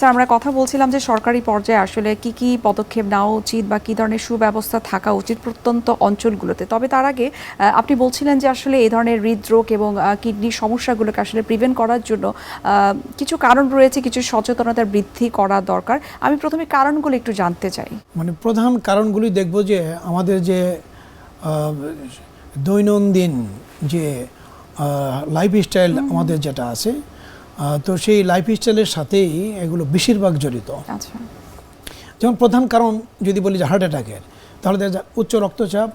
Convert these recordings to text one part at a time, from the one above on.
Sir আমরা কথা বলছিলাম যে সরকারি পর্যায়ে আসলে কি কি পদক্ষেপ নেওয়া উচিত বা কি ধরনের সুব্যবস্থা থাকা উচিত প্রত্যন্ত অঞ্চলগুলোতে। তবে তার আগে আপনি বলছিলেন যে আসলে এই ধরনের হৃদরোগ এবং কিডনির সমস্যাগুলোকে আসলে প্রিভেন্ট করার জন্য কিছু কারণ রয়েছে কিছু সচেতনতার বৃদ্ধি করা দরকার। আমি প্রথমে কারণগুলো একটু জানতে চাই। মানে প্রধান কারণগুলি দেখব যে আমাদের যে দৈনন্দিন যে লাইফস্টাইল আমাদের যেটা আছে তো সেই লাইফস্টাইলের সাথেই এগুলো বেশিরভাগ জড়িত। আচ্ছা। যেমন প্রধান কারণ যদি বলি যে হার্ট অ্যাটাকের তাহলে দেখা যায় উচ্চ রক্তচাপ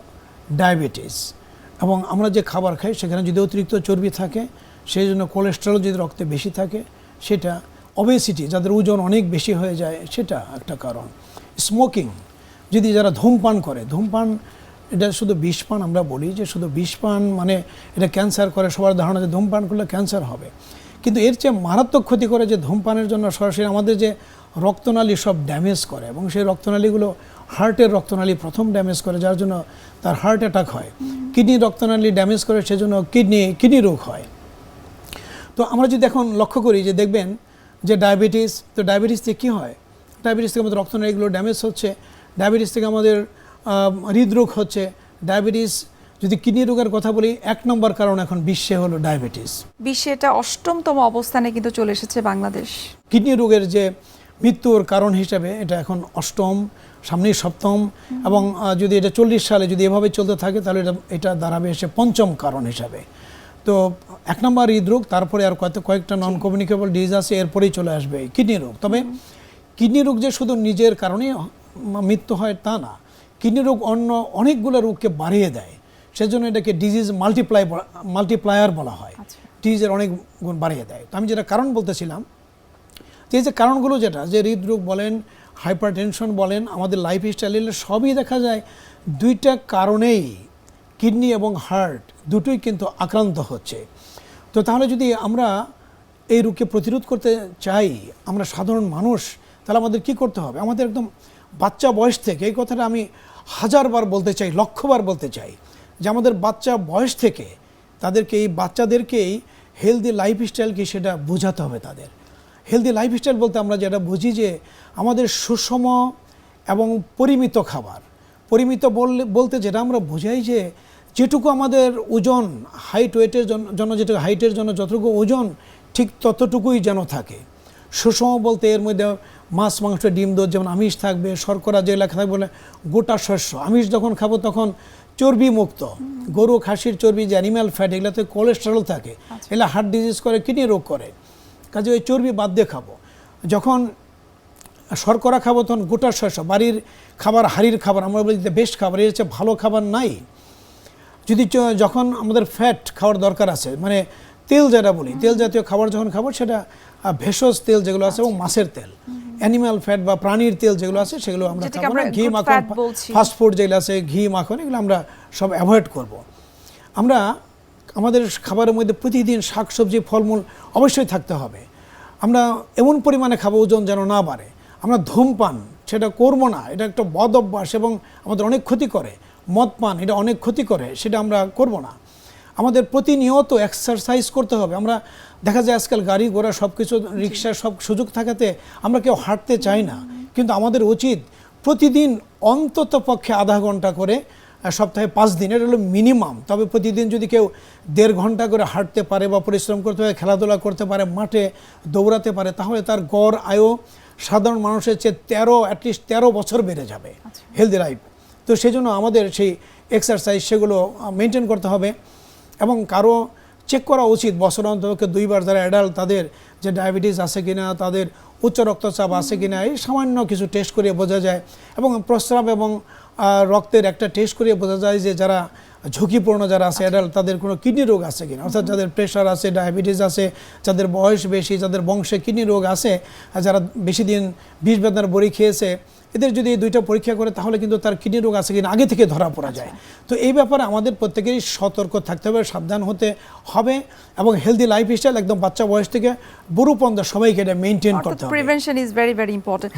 ডায়াবেটিস এবং আমরা যে খাবার খাই সেখানে যদি অতিরিক্ত চর্বি থাকে সেই জন্য কোলেস্টেরল যদি রক্তে বেশি থাকে সেটা অবেসিটি যাদের ওজন অনেক বেশি হয়ে যায় সেটা একটা কারণ। স্মোকিং যদি যারা ধূমপান করে ধূমপান এটা শুধু বিষপান আমরা বলি যে শুধু বিষপান মানে এটা ক্যান্সার করে সবার ধারণা যে ধূমপান করলে ক্যান্সার হবে। কিন্তু এর চেয়ে মারাত্মক ক্ষতি করে যে ধূমপানের জন্য সরাসরি আমাদের যে রক্তনালী সব ড্যামেজ করে এবং সেই রক্তনালীগুলো হার্টের রক্তনালী প্রথম ড্যামেজ করে, যার জন্য তার হার্ট অ্যাটাক হয়। কিডনি রক্তনালী ড্যামেজ করে, সেজন্য কিডনি কিডনি রোগ হয়। তো আমরা যদি এখন লক্ষ্য করি যে দেখবেন যে ডায়াবেটিস, তো ডায়াবেটিস থেকে কী হয়? ডায়াবেটিস থেকে আমাদের রক্তনালীগুলো ড্যামেজ হচ্ছে, ডায়াবেটিস থেকে আমাদের হৃদরোগ হচ্ছে, ডায়াবেটিস যদি কিডনি রোগের কথা বলি এক নম্বর কারণ এখন বিশ্বে হলো ডায়াবেটিস। বিশ্বে এটা অষ্টমতম অবস্থানে কিন্তু চলে এসেছে বাংলাদেশ। কিডনি রোগের যে মৃত্যুর কারণ হিসাবে এটা এখন অষ্টম সামনেই সপ্তম এবং যদি এটা চল্লিশ সালে যদি এভাবে চলতে থাকে তাহলে এটা এটা দাঁড়াবে এসে পঞ্চম কারণ হিসাবে। তো এক নম্বর হৃদরোগ তারপরে আর কত কয়েকটা নন কমিউনিকেবল ডিজিজ আছে এরপরেই চলে আসবে কিডনি রোগ। তবে কিডনি রোগ যে শুধু নিজের কারণেই মৃত্যু হয় তা না কিডনি রোগ অন্য অনেকগুলো রোগকে বাড়িয়ে দেয়। সেজন্য এটাকে ডিজিজ মাল্টিপ্লাই মাল্টিপ্লায়ার বলা হয়। আচ্ছা। ডিজিজের অনেক গুণ বাড়িয়ে দেয়। তো আমি যেটা কারণ বলতেছিলাম যে এই যে কারণগুলো যেটা যে হৃদরোগ বলেন হাইপার টেনশন বলেন আমাদের লাইফ স্টাইলের সবই দেখা যায়। দুইটা কারণেই কিডনি এবং হার্ট দুটোই কিন্তু আক্রান্ত হচ্ছে। তো তাহলে যদি আমরা এই রোগকে প্রতিরোধ করতে চাই আমরা সাধারণ মানুষ তাহলে আমাদের কি করতে হবে? আমাদের একদম বাচ্চা বয়স থেকে এই কথাটা আমি হাজারবার বলতে চাই লক্ষবার বলতে চাই। যে আমাদের বাচ্চা বয়স থেকে তাদেরকে এই বাচ্চাদেরকেই হেলদি লাইফস্টাইল কি সেটা বোঝাতে হবে তাদের। হেলদি লাইফস্টাইল বলতে আমরা যেটা বুঝি যে আমাদের সুষম এবং পরিমিত খাবার। পরিমিত বললে, বলতে যেটা আমরা বোঝাই যে যেটুকু আমাদের ওজন হাইট ওয়েটের জন্য যেটুকু হাইটের জন্য যতটুকু ওজন, ঠিক ততটুকুই যেন থাকে। সুষম বলতে এর মধ্যে মাছ, মাংস, ডিম, দুধ, যেমন আমিষ থাকবে, শর্করা যে লেখা থাকবে বলে গোটা শস্য, আমিষ যখন খাব তখন চর্বি মুক্ত গরু খাসির চর্বি যে অ্যানিম্যাল ফ্যাট এগুলোতে কোলেস্টেরল থাকে এগুলো হার্ট ডিজিজ করে কিডনি রোগ করে। কাজে ওই চর্বি বাদ দিয়ে খাব। যখন শর্করা খাব তখন গোটা শস্য বাড়ির খাবার হাড়ির খাবার আমরা বলি যে বেস্ট খাবার এর হচ্ছে ভালো খাবার নাই। যদি যখন আমাদের ফ্যাট খাওয়ার দরকার আছে মানে তেল যেটা বলি তেল জাতীয় খাবার যখন খাব সেটা ভেষজ তেল যেগুলো আছে এবং মাছের তেল। অ্যানিম্যাল ফ্যাট বা প্রাণীর তেল যেগুলো আছে সেগুলো আমরা খাব না। ঘি মাখন ফাস্ট ফুড যেগুলো আছে ঘি মাখন এগুলো আমরা সব অ্যাভয়েড করব। আমরা আমাদের খাবারের মধ্যে প্রতিদিন শাকসবজি ফলমূল অবশ্যই থাকতে হবে। আমরা এমন পরিমাণে খাব ওজন যেন না বাড়ে। আমরা ধূমপান সেটা করব না। এটা একটা বদ অভ্যাস এবং আমাদের অনেক ক্ষতি করে। মদ পান এটা অনেক ক্ষতি করে সেটা আমরা করব না। আমাদের প্রতিনিয়ত এক্সারসাইজ করতে হবে। আমরা দেখা যায় আজকাল গাড়ি ঘোড়া সব কিছু রিক্সা সব সুযোগ থাকাতে আমরা কেউ হাঁটতে চাই না। কিন্তু আমাদের উচিত প্রতিদিন অন্তত পক্ষে আধা ঘণ্টা করে সপ্তাহে পাঁচ দিন এটা হলো মিনিমাম তবে প্রতিদিন যদি কেউ দেড় ঘণ্টা করে হাঁটতে পারে বা পরিশ্রম করতে পারে খেলাধুলা করতে পারে মাঠে দৌড়াতে পারে তাহলে তার গড় আয়ু সাধারণ মানুষের চেয়ে তেরো অ্যাটলিস্ট তেরো বছর বেড়ে যাবে। হেলদি লাইফ তো সেই জন্য আমাদের সেই এক্সারসাইজ সেগুলো মেনটেন করতে হবে। এবং কারও চেক করা উচিত বছর অন্তরকে দুইবার যারা অ্যাডাল্ট তাদের যে ডায়াবেটিস আছে কিনা তাদের উচ্চ রক্তচাপ আছে কিনা এই সামান্য কিছু টেস্ট করে বোঝা যায়। এবং প্রস্রাব এবং রক্তের একটা টেস্ট করে বোঝা যায় যে যারা ঝুঁকিপূর্ণ যারা আছে অ্যাডাল্ট তাদের কোনো কিডনি রোগ আছে কিনা? অর্থাৎ যাদের প্রেশার আছে ডায়াবেটিস আছে যাদের বয়স বেশি যাদের বংশে কিডনি রোগ আছে যারা বেশি দিন বিষ বেদনার বড়ি খেয়েছে এদের যদি এই দুইটা পরীক্ষা করে তাহলে কিন্তু তার কিডনি রোগ আছে কিনা আগে থেকে ধরা পড়া যায়। তো এই ব্যাপারে আমাদের প্রত্যেকেরই সতর্ক থাকতে হবে সাবধান হতে হবে এবং হেলদি লাইফ স্টাইল একদম বাচ্চা বয়স থেকে বুড়ো পর্যন্ত সবাইকে এটা মেনটেন করতে হবে। Prevention is very very important